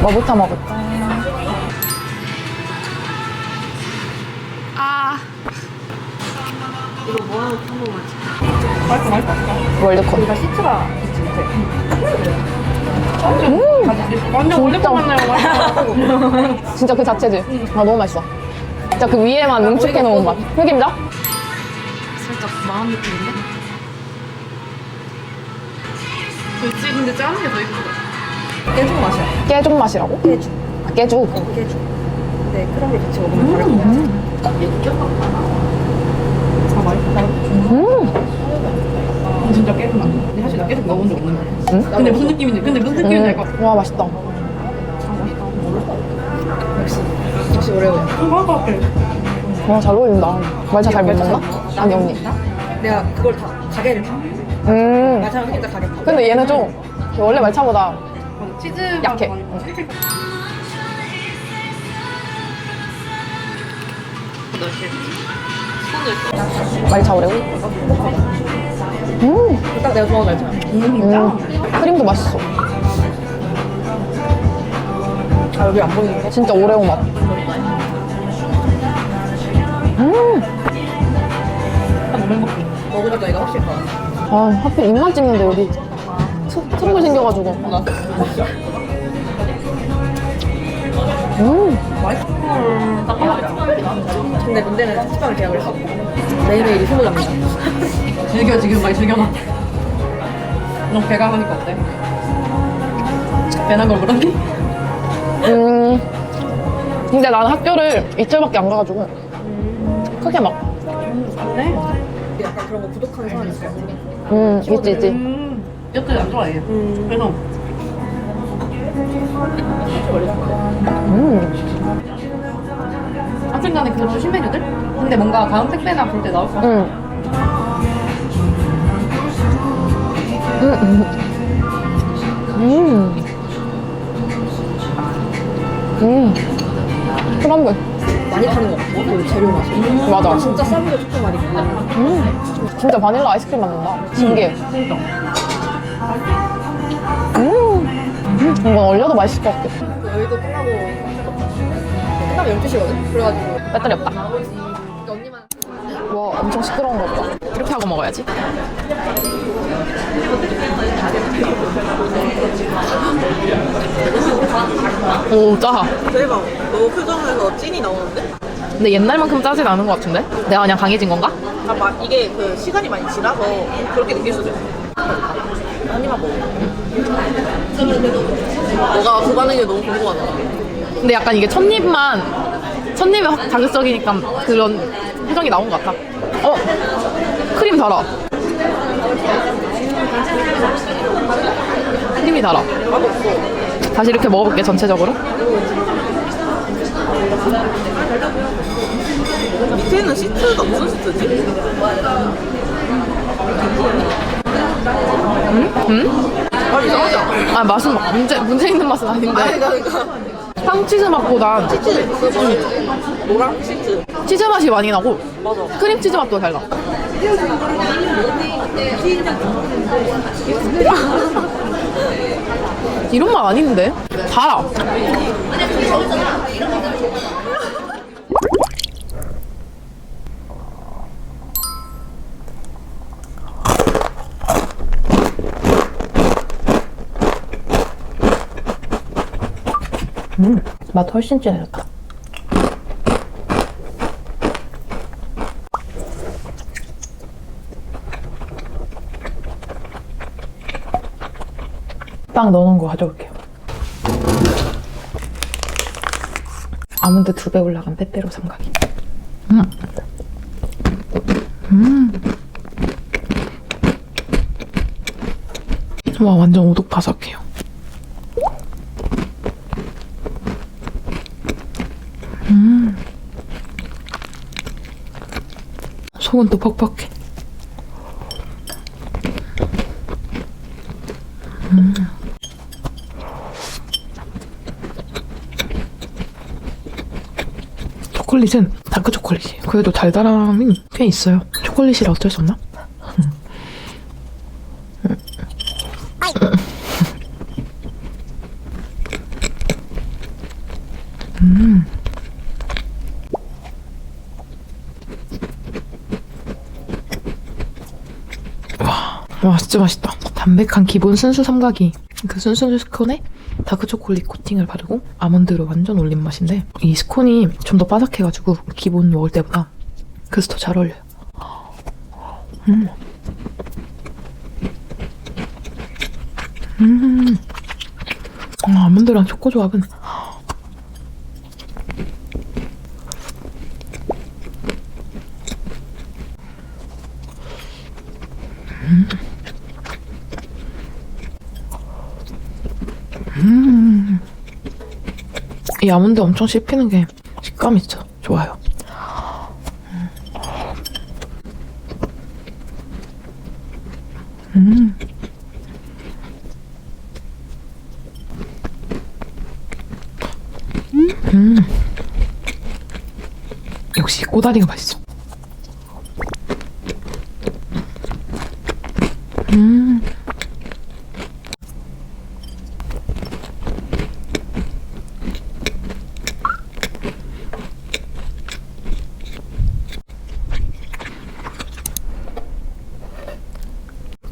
뭐부터 먹을까? 아. 이거 뭐 하나 한번 맛있어 맛있어 월드컵. 여기가 시트가 있지 밑에 음, 완전. 거 같나요? 진짜 그 자체지. 아, 너무 맛있어. 진짜 그 위에만 응축해 놓은 맛. 흑임자? 살짝 마음 느낌인데? 그치 근데 짜는 게 더 이쁘다 깨죽 맛이야. 깨죽 맛이라고? 깨죽. 아, 깨죽. 어, 깨죽. 근데 크럼을 같이 먹으면 다를 것 같아. 아 맛있다 음. 진짜 깨끗 맛 근데 사실 나 깨끗 먹어본 적 없는데 응? 근데 무슨 느낌인지 근데 무슨 느낌인지 알 것 같아 음. 와, 맛있다. 역시. 역시 오레오야. 한거 같아 와, 잘 어울린다. 말차 잘 못 먹나? 아니, 언니. 내가 그걸 다, 가게를 다. 음. 마찬가지 흑임자 가게 다. 근데 얘는 좀 원래 말차보다 치즈 약해. 맛 많이- 오레오. 음. 딱 내가 좋아하는 알잖아. 음. 크림도 맛있어. 아, 여기 안 보이는 거? 진짜 오레오 맛. 음. 먹으니까 이거 확실히 더. 아, 하필 입만 찍는데 여기 트- 트러블 생겨가지고. 음. 근데 문제는 식빵을 계약을 했어. 매일매일이 휴무랍니다. 즐겨 지금 많이 즐겨놔 너 배가 하니까 어때? 배난 걸 물었니? 음. 근데 나는 학교를 이틀밖에 안 가가지고 크게 막. 네? 약간 그런 거 부족한 사람이 있어요. 음, 있지, 있지. 음 여튼 안 좋아해 음. 그래서 음. 하여튼간에 그런 신메뉴들? 근데 뭔가 다음 택배나 볼 때 나올 것 같아 음. 음. 음. 음. 크럼블. 많이 타는 거 같아. 그 재료 맛이. 맞아. 진짜 싸구려 초코 맛이고. 음. 진짜 바닐라 아이스크림 맛난다. 신기해. 그러 이건 얼려도 맛있을 것 같아. 그 여의도 끝나고 끝나면 12시거든? 그래가지고 배터리 없다. 언니만 와, 엄청 시끄러운 거 보다. 이렇게 하고 먹어야지. 오, 짜. 대박 너 표정에서 찐이 나오는데? 근데 옛날만큼 짜진 않은 것 같은데? 내가 그냥 강해진 건가? 아, 막 이게 그 시간이 많이 지나서 그렇게 느낄 수도 있어 한 입만 먹어 너가 그 반응이 너무 궁금하다 근데 약간 이게 첫 입만, 첫 입에 확 자극적이니까 그런 표정이 나온 것 같아. 어? 크림 달아. 크림이 달아. 다시 이렇게 먹어볼게, 전체적으로. 밑에는 시트가 무슨 시트지? 음? 아 이상하지 않아? 아, 맛은 막 문제, 문제 있는 맛은 아닌데. 아니 그러니까 황치즈 맛보단 시트 그 노랑 시트 치즈 맛이 많이 나고 맞아 크림 치즈 맛도 달라. 이런 맛 아닌데? 달아. 음, 맛 훨씬 진해졌다. 빵 넣어놓은 거 가져올게요. 아몬드 두 배 올라간 빼빼로 삼각이. 음. 음. 와 완전 오독 바삭해요. 음. 속은 또 퍽퍽해. 초콜릿은 다크 초콜릿이에요. 그래도 달달함이 꽤 있어요. 초콜릿이라 어쩔 수 없나? 와 진짜 맛있다. 담백한 기본 순수 삼각이 그 순수 스콘에 다크 초콜릿 코팅을 바르고 아몬드를 완전 올린 맛인데 이 스콘이 좀 더 바삭해가지고 기본 먹을 때보다 그래서 더 잘 어울려요. 음. 음. 아, 아몬드랑 초코 조합은 이 아몬드 엄청 씹히는 게 식감이 진짜 좋아요. 음. 음. 역시 꼬다리가 맛있어. 음.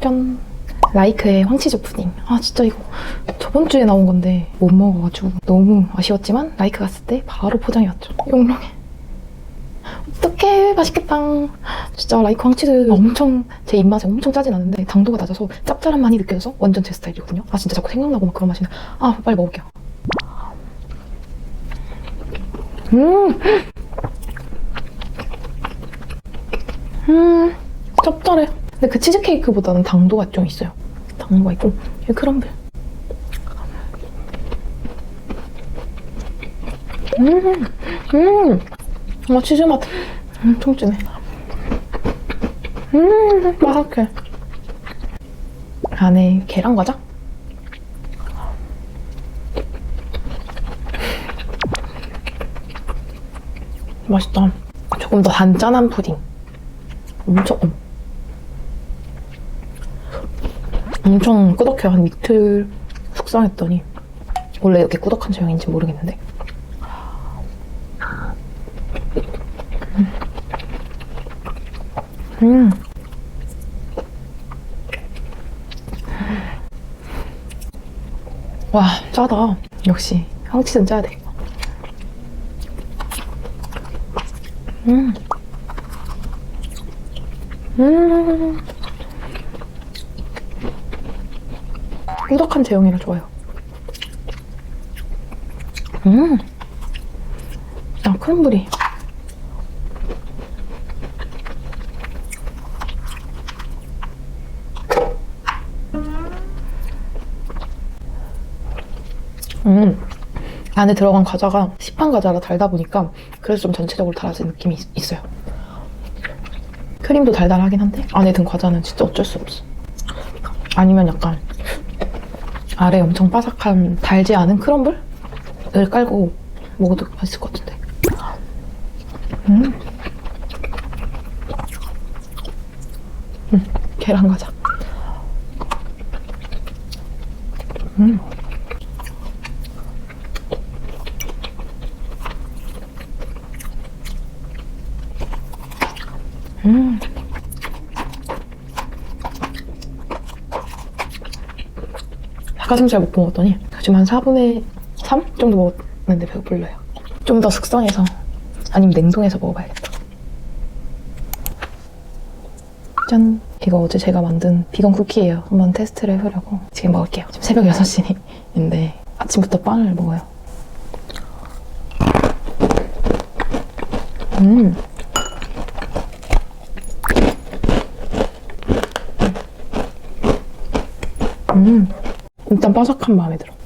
짠. 라이크의 황치즈 푸딩. 아, 진짜 이거 저번 주에 나온 건데 못 먹어가지고 너무 아쉬웠지만 라이크 갔을 때 바로 포장해 왔죠. 용량해. 어떡해. 맛있겠다. 진짜 라이크 황치즈 엄청 제 입맛에 엄청 짜진 않은데 당도가 낮아서 짭짤한 맛이 느껴져서 완전 제 스타일이거든요. 아, 진짜 자꾸 생각나고 막 그런 맛이 나. 아, 빨리 먹을게요. 음! 음, 짭짤해. 근데 그 치즈케이크보다는 당도가 좀 있어요. 당도가 있고, 이 크럼블. 음, 음, 아, 치즈 맛 엄청 진해. 음, 바삭해. 안에 계란 과자? 맛있다. 조금 더 단짠한 푸딩. 엄청, 엄청 꾸덕해요. 한 이틀 숙성했더니 원래 이렇게 꾸덕한 제형인지 모르겠는데 음. 와 짜다 역시 황치는 짜야 돼 음. 음. 꾸덕한 제형이라 좋아요. 음. 아, 크럼블이. 음. 안에 들어간 과자가 시판 과자라 달다 보니까 그래서 좀 전체적으로 달아진 느낌이 있- 있어요. 크림도 달달하긴 한데 안에 든 과자는 진짜 어쩔 수 없어. 아니면 약간 아래 엄청 바삭한 달지 않은 크럼블을 깔고 먹어도 맛있을 것 같은데. 음. 음, 계란 과자. 음. 음. 닭가슴살 못 먹었더니 지금 한 4분의 3 정도 먹었는데 배고플러요. 좀 더 숙성해서 아니면 냉동해서 먹어봐야겠다. 짠! 이거 어제 제가 만든 비건 쿠키예요. 한번 테스트를 해보려고 지금 먹을게요. 지금 새벽 6시인데 아침부터 빵을 먹어요. 음. 음. 일단 바삭한 마음에 들어.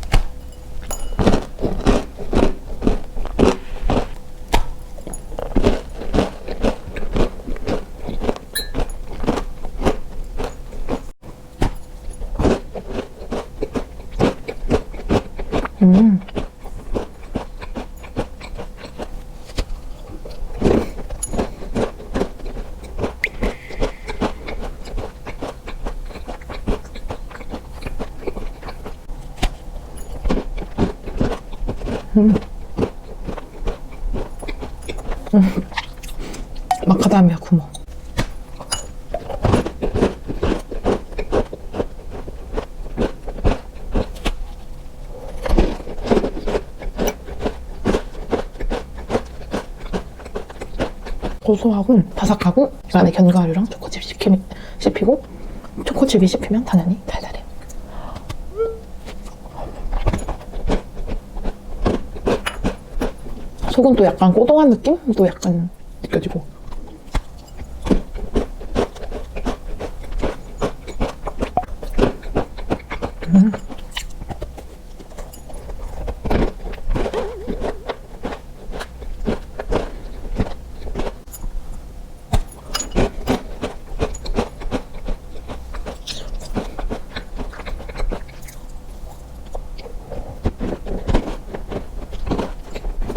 음. 마카다미아 구멍. 고소하고 바삭하고 안에 견과류랑 초코칩 씹히면 씹히고 초코칩이 씹히면 당연히 속은 또 약간 꼬동한 느낌도 약간 느껴지고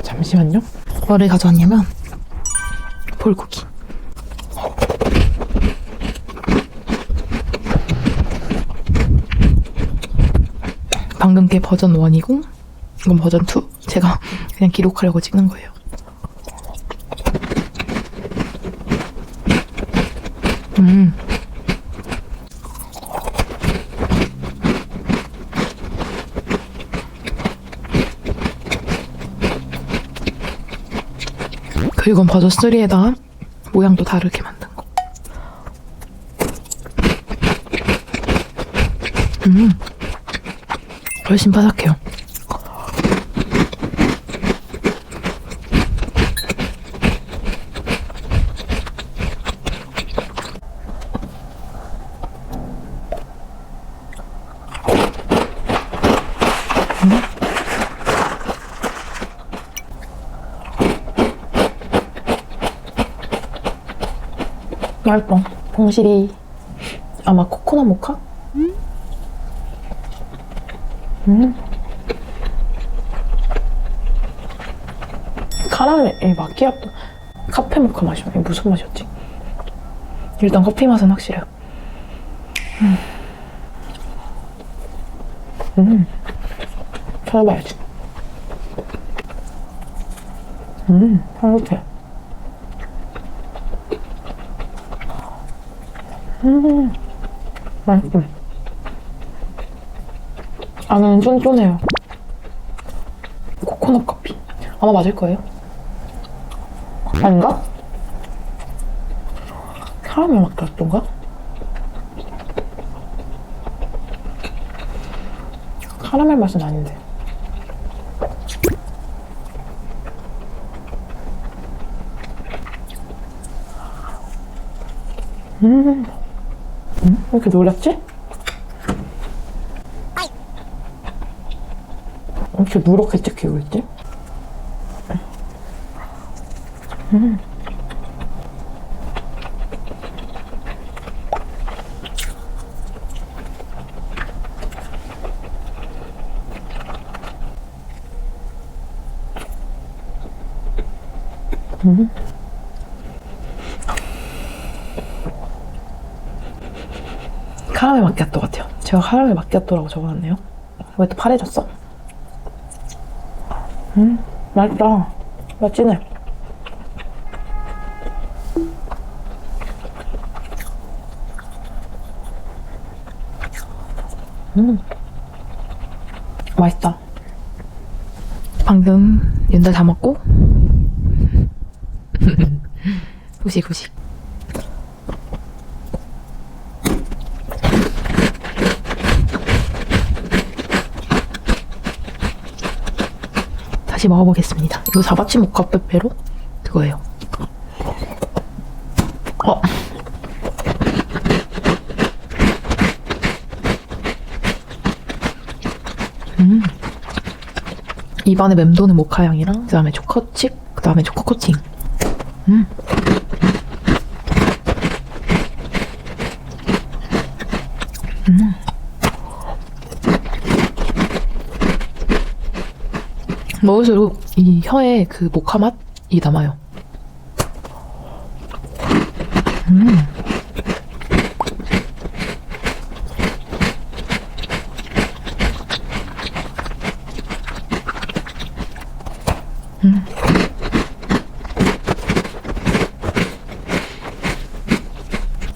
잠시만요. 뭐를 가져왔냐면 볼고기. 방금 게 버전 1이고 이건 버전 2. 제가 그냥 기록하려고 찍는 거예요. 음. 그리고 이건 버전 3에다가 모양도 다르게 만든 거. 음. 훨씬 바삭해요. 맛있다. 봉실이 아마 코코넛 모카? 음. 카라멜 마키아토 카페 모카 맛이 이게 무슨 맛이었지? 일단 커피 맛은 확실해요. 음. 음. 찾아봐야지. 음, 향긋해. 음, 맛있어. 안에는 쫀쫀해요. 코코넛 커피. 아마 맞을 거예요. 아닌가? 카라멜 마키아토인가? 카라멜 맛은 아닌데. 음. 이렇게 놀랐지? 왜 이렇게 누렇게 찍히고 있지? 음. 음. 카라멜 마키아토 같아요. 제가 카라멜 마키아토라고 적어놨네요. 왜 또 파래졌어? 음, 맛있다. 맛지네. 음, 맛있다. 방금 윤달 다 먹고 후식 후식. 다시 먹어보겠습니다. 이거 자바치 모카 빼빼로 그거예요. 어. 음. 입안에 맴도는 모카 향이랑 그다음에 초코칩, 그다음에 초코 코팅. 음. 음. 먹을수록 이 혀에 그 모카 맛이 남아요. 음. 음.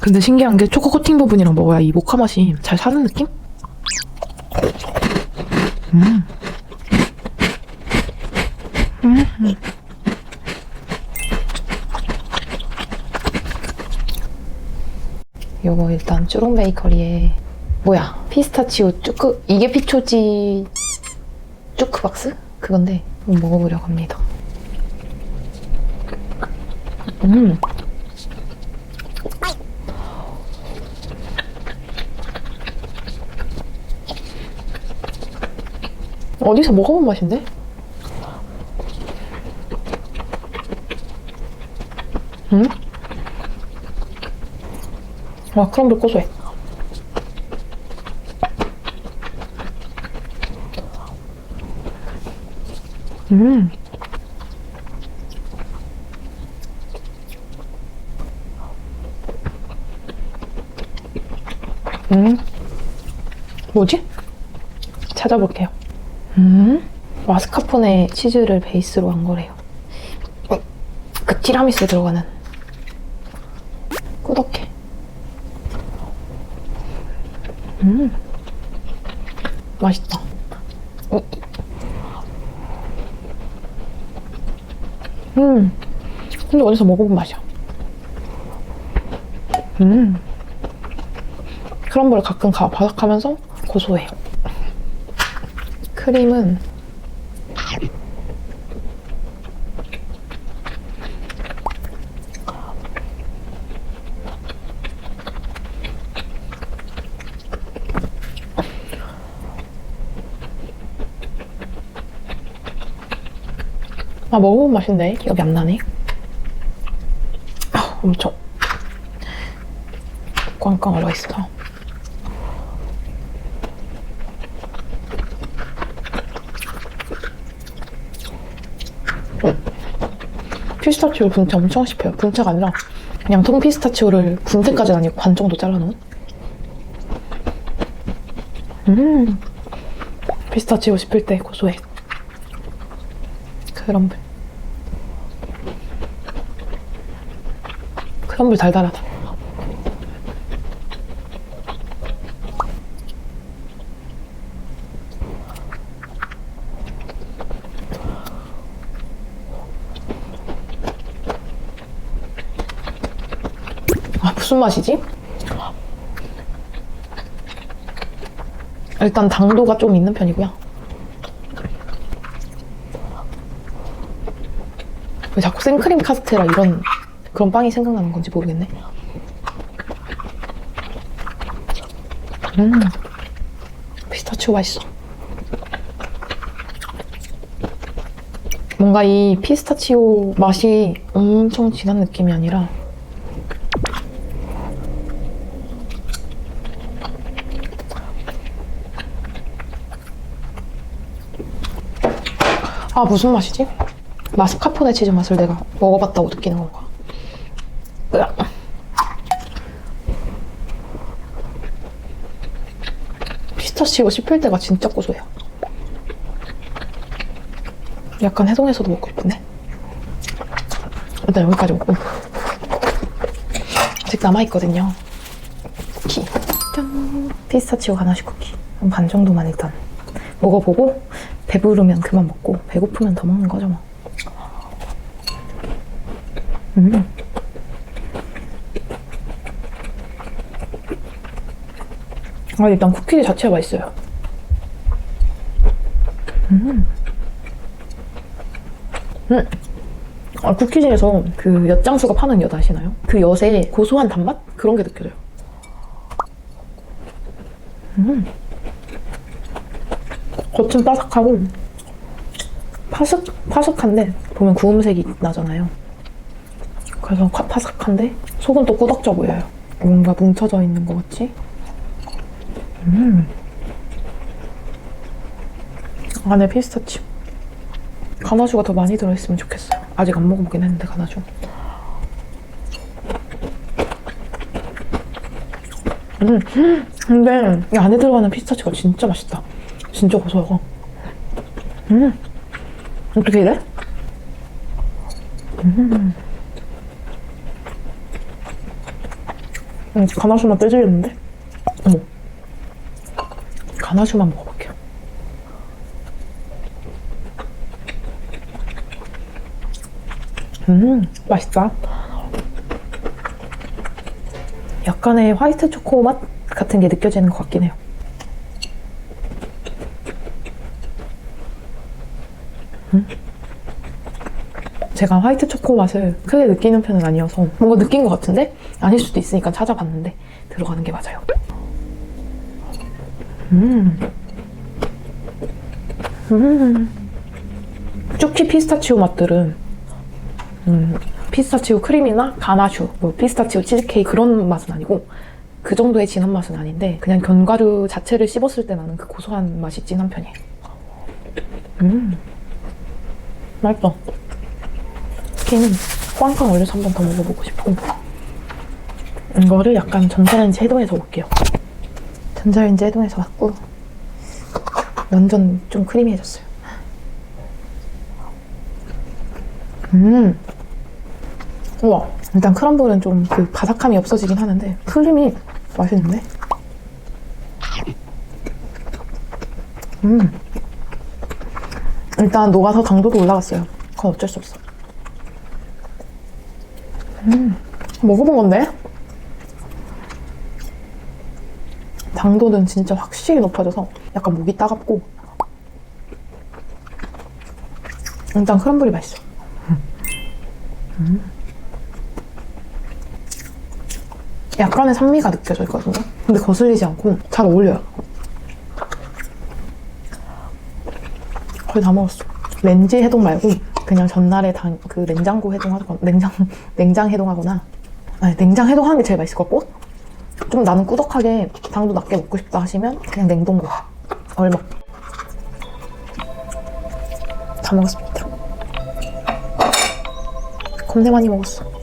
근데 신기한 게 초코 코팅 부분이랑 먹어야 이 모카 맛이 잘 사는 느낌? 음. 요거 일단 쭈롱 베이커리에 뭐야 피스타치오 쭈크 이게 피초지 쭈크박스 그건데 먹어보려고 합니다. 음. 어디서 먹어본 맛인데? 음? 와, 크럼블 고소해. 음. 음. 뭐지? 찾아볼게요. 음. 마스카포네 치즈를 베이스로 한 거래요. 어, 그 티라미수에 들어가는 꾸덕해. 음. 맛있다. 음. 음. 근데 어디서 먹어본 맛이야. 음. 크럼블 가끔 가, 바삭하면서 고소해요. 크림은 아 먹어본 맛인데 기억이 안 나네. 아, 엄청 꽝꽝 얼어 있어. 피스타치오 분체 엄청 씹혀요. 분체가 아니라 그냥 통 피스타치오를 분체까지는 아니고 반 정도 잘라놓은. 음, 피스타치오 씹힐 때 고소해. 크럼블. 크럼블 달달하다. 아, 무슨 맛이지? 일단 당도가 좀 있는 편이고요. 왜 자꾸 생크림 카스테라 이런 그런 빵이 생각나는 건지 모르겠네. 음, 피스타치오 맛있어. 뭔가 이 피스타치오 맛이 엄청 진한 느낌이 아니라 아 무슨 맛이지? 마스카포네 치즈 맛을 내가 먹어봤다고 느끼는 건가? 피스타치오 씹힐 때가 진짜 고소해요. 약간 해동해서도 먹고 싶네. 일단 여기까지 먹고 아직 남아있거든요. 쿠키. 짠! 피스타치오 가나시 쿠키. 한 반 정도만 일단 먹어보고 배부르면 그만 먹고 배고프면 더 먹는 거죠 뭐. 음. 아 일단 쿠키 자체가 맛있어요. 음. 음. 아, 쿠키즈에서 그 엿장수가 파는 엿 아시나요? 그 엿의 고소한 단맛? 그런 게 느껴져요. 음. 겉은 바삭하고 파삭, 파삭한데 보면 구움색이 나잖아요. 그래서 파- 파삭한데 속은 또 꾸덕져 보여요. 뭔가 뭉쳐져 있는 것 같지? 음. 안에 피스타치오. 가나슈가 더 많이 들어있으면 좋겠어요. 아직 안 먹어보긴 했는데 가나슈. 음, 근데 이 안에 들어가는 피스타치오가 진짜 맛있다. 진짜 고소하고. 음, 어떻게 이래? 음. 음, 가나슈만 떼지겠는데? 가나슈만 먹어볼게요. 음, 맛있다. 약간의 화이트 초코 맛 같은 게 느껴지는 것 같긴 해요. 음? 제가 화이트 초코 맛을 크게 느끼는 편은 아니어서 뭔가 느낀 것 같은데 아닐 수도 있으니까 찾아봤는데 들어가는 게 맞아요. 음. 음. 쭈키 피스타치오 맛들은 음, 피스타치오 크림이나 가나슈, 뭐 피스타치오 치즈케이크 그런 맛은 아니고 그 정도의 진한 맛은 아닌데 그냥 견과류 자체를 씹었을 때 나는 그 고소한 맛이 진한 편이에요. 음, 맛있어. 치킨은 꽝꽝 올려서 한 번 더 먹어보고 싶고 이거를 약간 전자레인지 해동해서 올게요. 전자레인지 해동해서 왔고 완전 좀 크리미해졌어요. 음. 우와. 일단 크럼블은 좀 그 바삭함이 없어지긴 하는데 크림이 맛있는데? 음. 일단 녹아서 당도도 올라갔어요. 그건 어쩔 수 없어. 음. 먹어본 건데? 당도는 진짜 확실히 높아져서 약간 목이 따갑고 일단 크럼블이 맛있어. 약간의 산미가 느껴져 있거든요. 근데 거슬리지 않고 잘 어울려요. 거의 다 먹었어. 렌즈 해동 말고 그냥 전날에 당, 그 냉장고 해동하거나 냉장 냉장 해동하거나 아니 냉장 해동하는 게 제일 맛있을 것 같고 좀 나는 꾸덕하게 당도 낮게 먹고 싶다 하시면 그냥 냉동고 얼먹 다 먹었습니다. 겁내 많이 먹었어.